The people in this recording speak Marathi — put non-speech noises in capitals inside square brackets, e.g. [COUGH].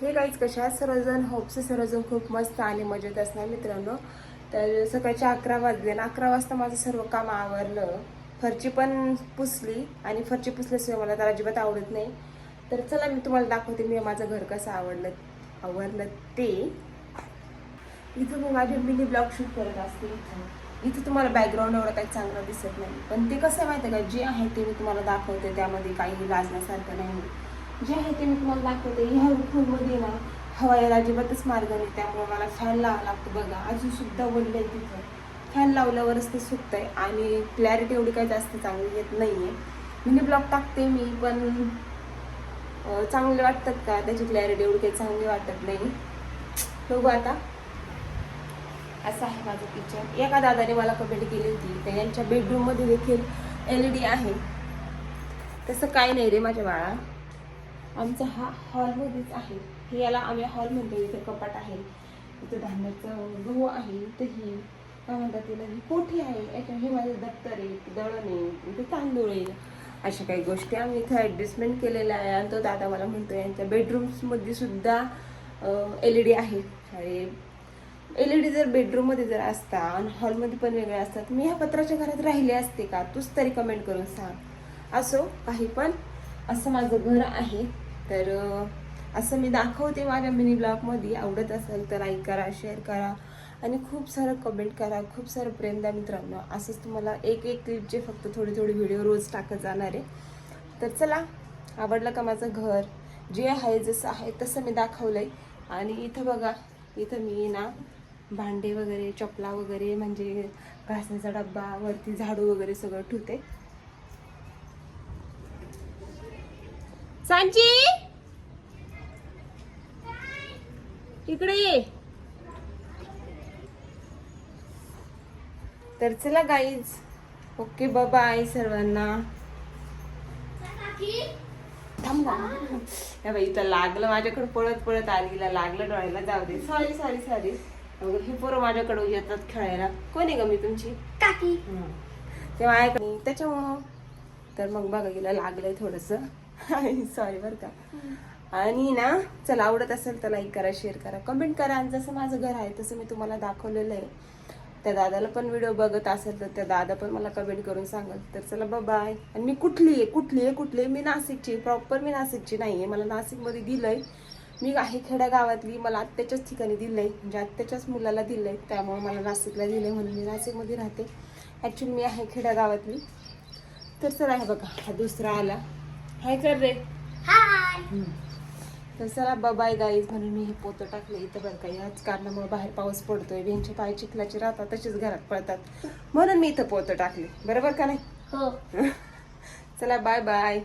हे काहीच कशा आहेत सर्वजण होपचे सर्वजण खूप मस्त आणि मजेत असणार मित्रांनो. तर सकाळच्या अकरा वाजले आणि अकरा वाजता माझं सर्व काम आवरलं. फरची पण पुसली आणि फरची पुसल्याशिवाय मला तर अजिबात आवडत नाही. तर चला मी तुम्हाला दाखवते मी माझं घर कसं आवडलं आवडलं ते. इथं मी माझे मिनी ब्लॉग शूट करत असते इथं. तुम्हाला बॅकग्राऊंड एवढं काही चांगलं दिसत नाही. पण ते कसं आहे माहिती आहे का? जे आहे ते मी तुम्हाला दाखवते. त्यामध्ये काही लाजण्यासारखं नाही. जे आहे ते मी तुम्हाला दाखवते. ह्या फुलमध्ये ना हवा यायला अजिबातच मार्ग नाही. त्यामुळे मला फॅन लावा लागतो बघा. अजूनसुद्धा सुद्धा तिथं. फॅन लावल्यावरच ते सुकतं आहे आणि क्लॅरिटी एवढी काही जास्त चांगली येत नाही आहे मिनी ब्लॉग टाकते मी पण चांगले वाटतात का? त्याची क्लॅरिटी एवढी काही चांगली वाटत नाही. बघू आता. असं आहे माझं किचन एका दादाने मला कमेंट केली होती. तर यांच्या बेडरूममध्ये देखील एल ई डी आहे. तसं काय नाही रे माझ्या बाळा. आमचा हा हॉलमध्येच आहे. हे याला आम्ही हॉल म्हणतो इथे कपाट आहे. इथं धान्याचं गहू आहे इथं ही काय म्हणतात तिला ही कोठी आहे. याच्या हे माझं दप्तर आहे दळण आहे इथे तांदूळ आहे. अशा काही गोष्टी आम्ही इथं ॲडजस्टमेंट केलेल्या आहे. आणि तो दादा मला म्हणतो यांच्या बेडरूम्समध्ये सुद्धा एल ई डी आहे. आणि एल ई डी जर बेडरूममध्ये जर असता आणि हॉलमध्ये पण वेगळे असतात मी ह्या पत्राच्या घरात राहिले असते का? तूच तरी कमेंट करून सांग. असो काही पण असं माझं घर आहे. तर असं मी दाखवते माझ्या मिनी ब्लॉगमध्ये आवडत असेल तर लाईक करा शेअर करा आणि खूप सारं कमेंट करा खूप सारं प्रेम द्या मित्रांनो. असंच तुम्हाला एक एक क्लिपचे फक्त थोडे थोडे व्हिडिओ रोज टाकत जाणार आहे. तर चला आवडलं का माझं घर? जे आहे जसं आहे तसं मी दाखवलंय. आणि इथं बघा इथं मी ना भांडे वगैरे चपला वगैरे म्हणजे घासण्याचा डब्बा वरती झाडू वगैरे सगळं ठेवते. सांची? इकडे ये. तर चला गाईज ओके बाय सर्वांना. थांब ना. या बाई इथं लागलं माझ्याकडे पळत पळत आलीला लागलं डोळ्याला. जाऊ दे. सॉरी सॉरी सॉरी हे पोरं माझ्याकडे येतात खेळायला. कोण आहे ग मी तुमची? काकी. तेव्हा ऐक त्याच्यामुळं. तर मग बघा गेलं लागलंय थोडस. [LAUGHS] सॉरी बरं का. आणि ना चला आवडत असेल तर लाईक करा शेअर करा. कमेंट करा आणि जसं माझं घर आहे तसं मी तुम्हाला दाखवलेलं आहे. त्या दादाला पण व्हिडिओ बघत असेल तर त्या दादा पण मला कमेंट करून सांगल. तर चला बाय आणि मी कुठली आहे कुठली आहे कुठली आहे मी नाशिकची प्रॉपर मी नाशिकची नाही आहे मला नाशिकमध्ये दिलंय. मी आहे खेड्या गावातली मला आत्याच्याच ठिकाणी दिलंय. म्हणजे आत्याच्याच मुलाला दिलंय. त्यामुळे मला नाशिकला दिलंय म्हणून मी नाशिकमध्ये राहते. ॲक्च्युली मी आहे खेड्या गावातली तर चला हे बघा हा दुसरा आला. हाय कर रे. हाय. तर चला बाय गाईज म्हणून मी हे पोतं टाकले इथं बरं का. याच कारणामुळे बाहेर पाऊस पडतोय. भेंचे पाय चिखलाचे राहतात तसेच घरात पडतात. म्हणून मी इथं पोतं टाकले. बरोबर का नाही? हो. [LAUGHS] चला बाय बाय